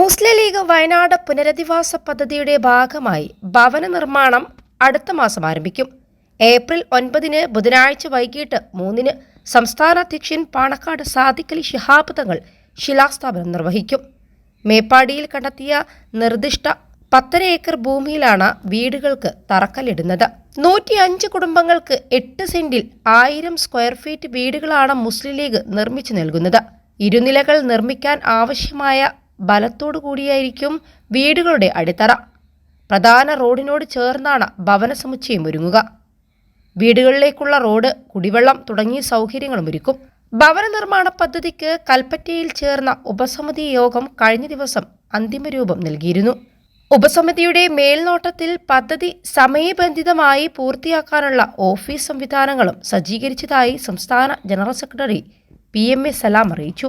മുസ്ലിം league Wayanad പുനരധിവാസ പദ്ധതിയുടെ ഭാഗമായി ഭവന നിർമ്മാണം അടുത്ത മാസം ആരംഭിക്കും. ഏപ്രിൽ ഒൻപതിന് ബുധനാഴ്ച വൈകിട്ട് മൂന്നിന് സംസ്ഥാന അധ്യക്ഷൻ പാണക്കാട് സാദിഖലി ശിഹാബ് തങ്ങൾ ശിലാസ്ഥാപനം നിർവഹിക്കും. മേപ്പാടിയിൽ കണ്ടെത്തിയ നിർദ്ദിഷ്ട പത്തര ഏക്കർ ഭൂമിയിലാണ് വീടുകൾക്ക് തറക്കല്ലിടുന്നത്. നൂറ്റിയഞ്ച് കുടുംബങ്ങൾക്ക് എട്ട് സെന്റിൽ ആയിരം സ്ക്വയർ ഫീറ്റ് വീടുകളാണ് മുസ്ലിം ലീഗ് നിർമ്മിച്ചു നൽകുന്നത്. ഇരുനിലകൾ നിർമ്മിക്കാൻ ആവശ്യമായ ബലത്തോടു കൂടിയായിരിക്കും വീടുകളുടെ അടിത്തറ. പ്രധാന റോഡിനോട് ചേർന്നാണ് ഭവന സമുച്ചയം ഒരുങ്ങുക. വീടുകളിലേക്കുള്ള റോഡ് കുടിവെള്ളം തുടങ്ങിയ സൗകര്യങ്ങളും ഒരുക്കും. ഭവന നിർമ്മാണ പദ്ധതിക്ക് കൽപ്പറ്റയിൽ ചേർന്ന ഉപസമിതി യോഗം കഴിഞ്ഞ ദിവസം അന്തിമരൂപം നൽകിയിരുന്നു. ഉപസമിതിയുടെ മേൽനോട്ടത്തിൽ പദ്ധതി സമയബന്ധിതമായി പൂർത്തിയാക്കാനുള്ള ഓഫീസ് സംവിധാനങ്ങളും സജ്ജീകരിച്ചതായി സംസ്ഥാന general secretary P M A Salam അറിയിച്ചു.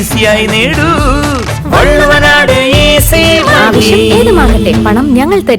ഈസിയായി നേടൂ. ആവശ്യം ഏതുമാകട്ടെ പണം ഞങ്ങൾ തരും.